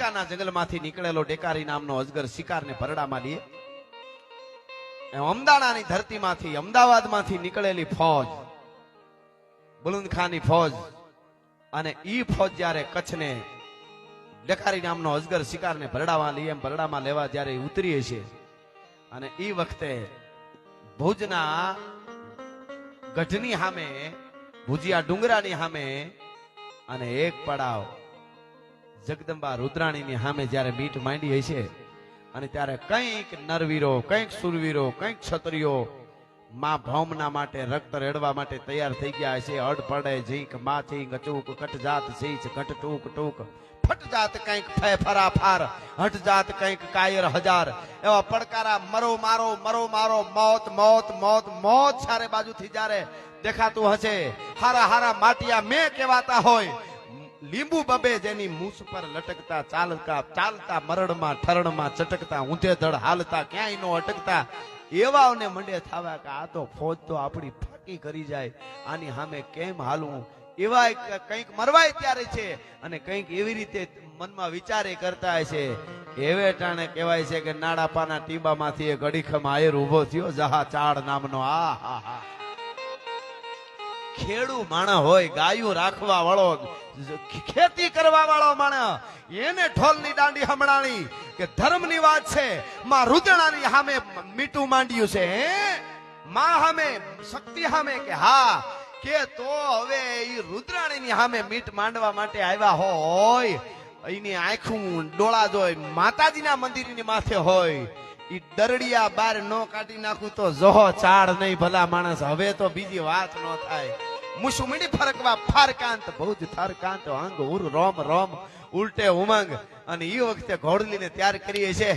આફ્રિકાના જંગલમાંથી નીકળેલો ડેકારી નામનો અજગર શિકારને ભરડામાં લે. એમ અમદાણાની ધરતીમાંથી, અમદાવાદમાંથી નીકળેલી ફોજ, બુલંદખાની ફોજ અને ઈ ફોજ જ્યારે કચ્છને ડેકારી નામનો અજગર શિકારને ભરડામાં લઈએ ભરડામાં લેવા જ્યારે ઉતરી છીએ. અને ઈ વખતે ભુજના ગઢની સામે ભુજિયા ડુંગરાની સામે અને એક પડાવ જગદંબા રુદ્રાણીની સામે જ્યારે મીટ માંડી હશે અને ત્યારે કંઈક નરવીરો, કંઈક સુરવીરો, કંઈક ક્ષત્રિયો માં ભૌમના માટે રક્ત રેડવા માટે તૈયાર થઈ ગયા હશે. અડ પડે, ઝીંક, માથી, ગચૂક કટ જાત સીચ ઘટ ટૂક. ટૂક ફટ જાત કંઈક ફે ફરા ફાર હટ જાત કંઈક કાયર હજાર. એવા પડકારા, મરો, મારો મરો, મારો, મોત મોત મોત મોત સારે બાજુથી જ્યારે દેખાતું હશે. હારા હારા, માટિયા મેં કહેવાતા હોય. લીંબુ બબે જેની મૂછ પર લટકતા, ચાલતા ચાલતા, મરડમાં, ઠરણમાં ચટકતા, ઊંધે ધડ હાલતા, ક્યાંય નો અટકતા, એવાઓને મંડે થાવા કે આ તો ફોજ તો આપણી ફાકી કરી જાય, આની સામે કેમ હાલવું? એવા કંઈક મરવાય ત્યારે છે અને કંઈક એવી રીતે મનમાં વિચારે કરતા છે. એવે ટાણે કહેવાય છે કે નાડાપાના ટીબામાંથી એક અડીખમ આયર ઊભો થયો જહા ચાડ નામનો. આ હા હા ખેડૂ માણસ હોય, ગાયું રાખવા વાળો, ખેતી કરવા વાળો માણસ એને ઠોલની દાંડી હમણાણી કે ધર્મની વાત છે, માં રુદ્રણાની સામે મીઠું માંડ્યું છે, હે? માં સામે શક્તિ સામે કે હા, કે તો હવે એ રુદ્રાણીની સામે મીઠ માંડવા માટે આવ્યા હોય, એની આંખું ડોળા જોઈ માતાજીના મંદિરની માથે હોય, ઈ દરડિયા બાર નો કાઢી નાખું તો જહો ચાડ નહીં ભલા માણસ, હવે તો બીજી વાત ન થાય. મુસુમડી ફરકવા ફારકાંત, ભુજ થારકાંત, અંગ, ઉર, રોમ રોમ, ઉલટે ઉમંગ. અને ઈ વખતે ઘોડલીને તૈયાર કરીએ છે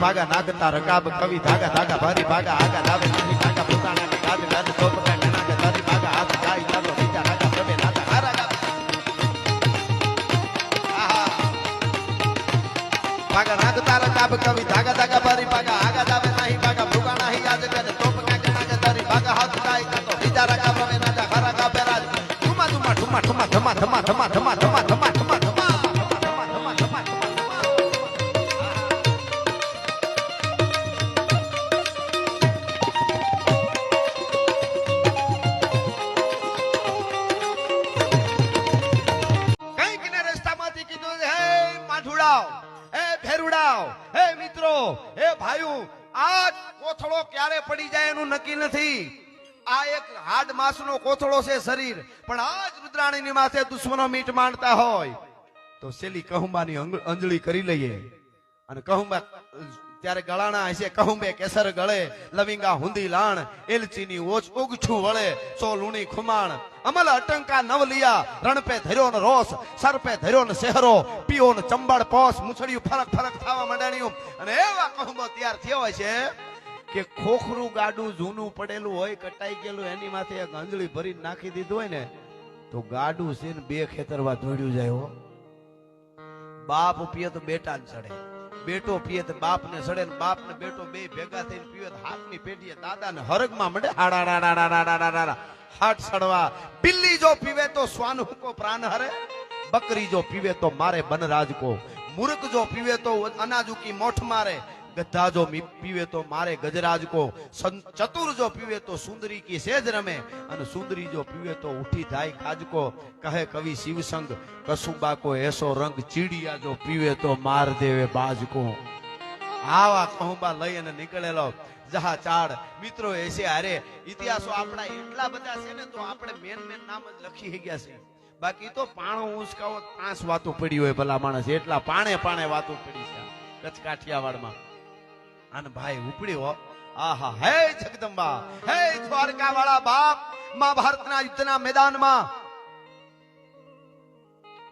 ભાગા નાગતા રકાબ કવિ, ધાગા ધાગા ભારી, ભાગા આગા લાવે નાની ભાગા પોતાના કે ગાજ ગાજ ચોપકા નાગા ધારી ભાગા હાથ ગાય, ચાલો બીજા રાગા પ્રભે નાગા, હારા ભાગા નાગતા રકાબ કવિ, ધાગા ધાગા ક્યારે પડી જાય એનું નક્કી નથી. આ એક હાડ માસનો કોથળો છે શરીર. પણ આ જ રુદ્રાણીની માથે દુશ્મનો મીટ માંડતા હોય. તો સેલી કહુંબાની અંજળી કરી લઈએ. અને કહુંબા, ત્યારે ગળાણા હશે, કહુંબે કેસર ગળે, લવિંગા હુંદી લાણ, એલચીની ઓછ ઉગછું વળે, સો લુણી ખુમાણ, અમલ અટંકા નવલિયા, રણપે ધર્યો ને રોસ સરપે ધર્યો ને શહેરો પીઓ ને ચંબળ પોસ મુછડિયું ફરક ફરક થવા માંડ્યું અને એવા કહુંબો તૈયાર થયો છે કે ખોખરું ગાડું જૂનું પડેલું હોય, કટાઈ ગયેલું, એની માથે એક અંજળી ભરીને નાખી દીધું હોય ને, તો ગાડું છે ને બે ખેતરવા દોડ્યું જાય હો. બાપ પીએ તો બેટા ને સડે. બેટો પીએ તો બાપ ને સડે ને બાપ ને બેટો બે ભેગા થઈને પીએ તો હાથની પેટીએ દાદા ને હરગમાં હાડા હાટ સડવા. બિલ્લી જો પીવે તો શ્વાન હુકો પ્રાણ હરે. બકરી જો પીવે તો મારે બનરાજ કો. મૂર્ખ જો પીવે તો અનાજ ઉકી મોઠ મારે. ગધા જો પીવે તો મારે ગજરાજ કો. ચતુર જો પીવે તો સુંદરી કી સેજ રમે. અને સુંદરી જો પીવે તો ઉઠી થાય ખાજકો કહે કવિ શિવસંગ, કસુબા કો એસો રંગ ચીડિયા જો પીવે તો માર દેવે બાજકો આવા કહુંબા લઈ અને નીકળેલો. જહા ચાડ, મિત્રો એ છે ઇતિહાસો આપણા એટલા બધા છે ને તો આપણે મેન મેન નામ જ લખી ગયા છે. બાકી તો પાણો ઉંચકાવો પાંચ વાતો પડી હોય ભલા માણસ. એટલા પાણે પાણે વાતો પડી છે. કચ્છ કાઠિયાવાડમાં અને ભાઈ ઉપડી હો આહા, હે જગદંબા, હે દ્વારકા વાળા બાપ મહાભારતના યુદ્ધના મેદાનમાં.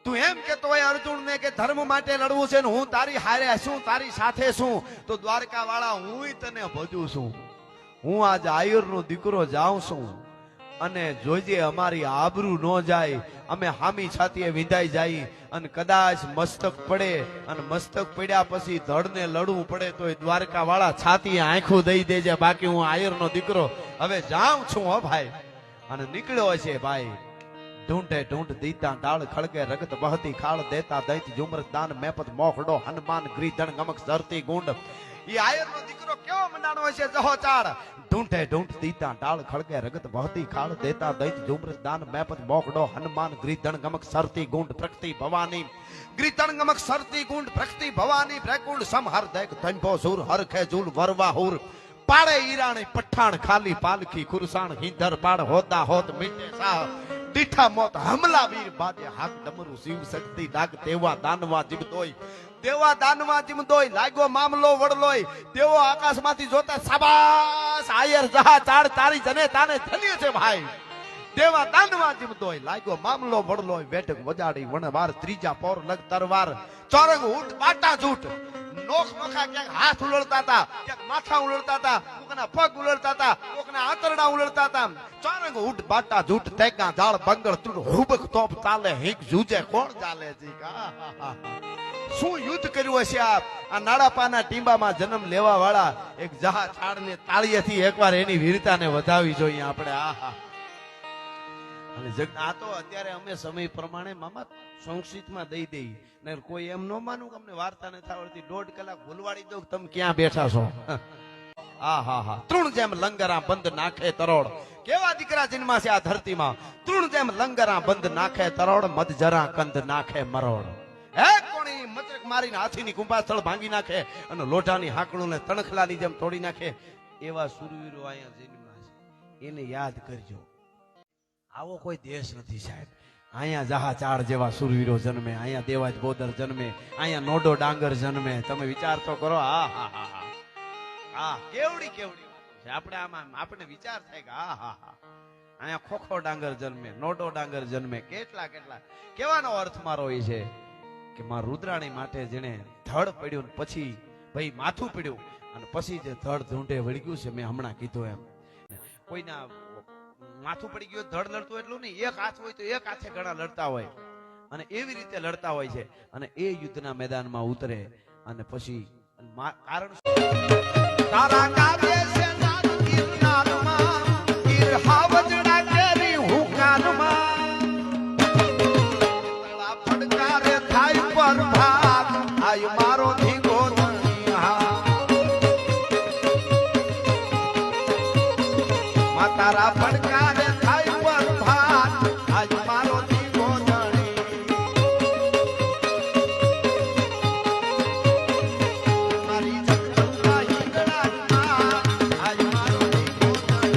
તું એમ કેતો હોય અર્જુન ને કે ધર્મ માટે લડવું છે ને હું તારી હારે છું, તારી સાથે છું, તો દ્વારકા વાળા હું તને ભજું છું. હું આજ આયુર નો દીકરો જાઉં છું. અને જોજે અમારી આબરૂ ન જાય, અમે હામી છાતીએ વિંધાઈ જાય અને કદાચ મસ્તક પડે અને મસ્તક પડ્યા પછી ધડને લડવું પડે તો દ્વારકા વાળા છાતીએ આંખું દઈ દેજે, બાકી હું આયરનો દીકરો. હવે જાઉં છું હો ભાઈ. અને નીકળ્યો છે ભાઈ. ઢૂંઢે ઢૂંઢ દીતા ડાળ ખળગે રગત બહતી ખાળ દેતા દૈત ઝુમર દાન મેપત મોખડો હનુમાન ગ્રીધણ ગમક ધરતી ગુંડ. ઈ આયરનો દીકરો કેવો મંડાણો છે જહો ચાડ ઢૂંઢે ઢૂંઢ દીતા ડાળ ખળગે, રગત વહતી ખાળ દેતા દૈત જુમર દાન મેપત મોકડો હનુમાન ગ્રીધણ ગમક સરતી ગુંડ પ્રકૃતિ ભવાની. ગ્રીધણ ગમક સરતી ગુંડ પ્રકૃતિ ભવાની પ્રકુંડ સમહર દેખ ધંભો સુર હરખે ઝૂલ વરવા હુર. પાડે ઈરાણી પઠાણ ખાલી પાલખી ખુરસાણ હિંદર પાડ હોતા હોત મીટે સાહ. દીઠા મોત હમલા વીર બાદે હાથ ડમરું, શિવ શક્તિ ડાક તેવા દાનવા જીવતોય. દેવા દાનવા જીમતોય લાગ્યો મામલો વડલોય. તેવો આકાશમાંથી જોતા આયર જહા ચાડ તારી જને તાને ધન્ય છે ભાઈ. દેવા દાનવા જીમતોય લાગ્યો મામલો વડલોય બેઠક વજાડી, વણવાર, ત્રીજા પોર લગ તરવાર, ચોરંગ ઊંટ બાટા જૂટ નોખ મખા ક્યાંક હાથ ઉલળતા હતા, ક્યાંક માથા ઉલળતા હતા, કોકના પગ ઉલળતા હતા, કોકના આંતરડા ઉલળતા હતા. ચોરંગ ઊંટ બાટા જૂટ તેકા જાળ બંગળ તુડ હુબક તોપ ચાલે હિક જૂજે, કોણ ચાલે આહાહા. શું યુદ્ધ કર્યું હશે આ આ નાડાપાના ટીંબામાં જન્મ લેવા વાળા એક જહા છાડને તાળીએથી એકવાર એની વીરતાને વધાવી જોઈએ આપણે. આહા. અને આ તો અત્યારે અમે સમય પ્રમાણે મામા સંક્ષિપ્તમાં દઈ દઈ ને કોઈ એમ ન માનું કે અમને વાર્તા નથી આવડતી. દોઢ કલાક ભૂલવાડી દઉં તમે ક્યાં બેઠા છો? આ હા હા તૃણ જેમ લંગરા બંધ નાખે તરોડ. કેવા દીકરા જન્મા છે આ ધરતીમાં? તૃણ જેમ લંગરા બંધ નાખે તરોડ, મધ જરા કંદ નાખે મરોડ. મચરક મારીને હાથીની કુંભાસ્થળ ભાંગી નાખે અને લોઢાની હાકણું તણખલાની જેમ તોડી નાખે. એવા સુરવીરો અહીંયા જન્મ્યા છે. એને યાદ કરજો. આવો કોઈ દેશ નથી સાહેબ. અહીંયા જહાચાળ જેવા સુરવીરો જન્મે, અહીંયા દેવાજ બોદર જન્મે, અહીંયા નોડો ડાંગર જન્મે. તમે વિચાર તો કરો, હા હા હા હા. હા, કેવડી કેવડી આપણે આમાં આપણે વિચાર થાય કે હા હા હા. અહીંયા ખોખો ડાંગર જન્મે, નોડો ડાંગર જન્મે. કેટલા કેટલા. કેવાનો અર્થ મારો એ છે? કે માં રુદ્રાણી માટે જેને ધડ પડ્યું પછી ભાઈ માથું પડ્યું અને પછી જે ધડ ધૂંઢે વળગ્યું છે, મેં હમણાં કીધું એમ. કોઈના માથું પડી ગયું ધડ લડતું એટલું નહીં. એક હાથ હોય તો એક હાથે ઘણા લડતા હોય. અને એવી રીતે લડતા હોય છે. અને એ યુદ્ધના મેદાનમાં ઉતરે અને પછી કારણ? તારા તારા પડકારે થાય પ્રભાત, આજ મારો દીવો જણી. મારી જગદંબા હિંગળાજમાં, આજ મારો દીવો જણી.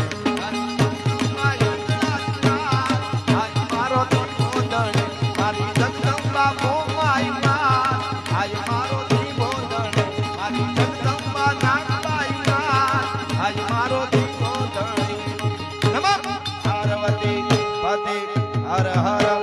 આજ મારો દીવો જણી. મારી જગદંબા મોમાઈમાં, આજ મારો દીવો જણી. મારી જગદંબા નાગબાઈમાં, આજ મારો ધણી. નમઃ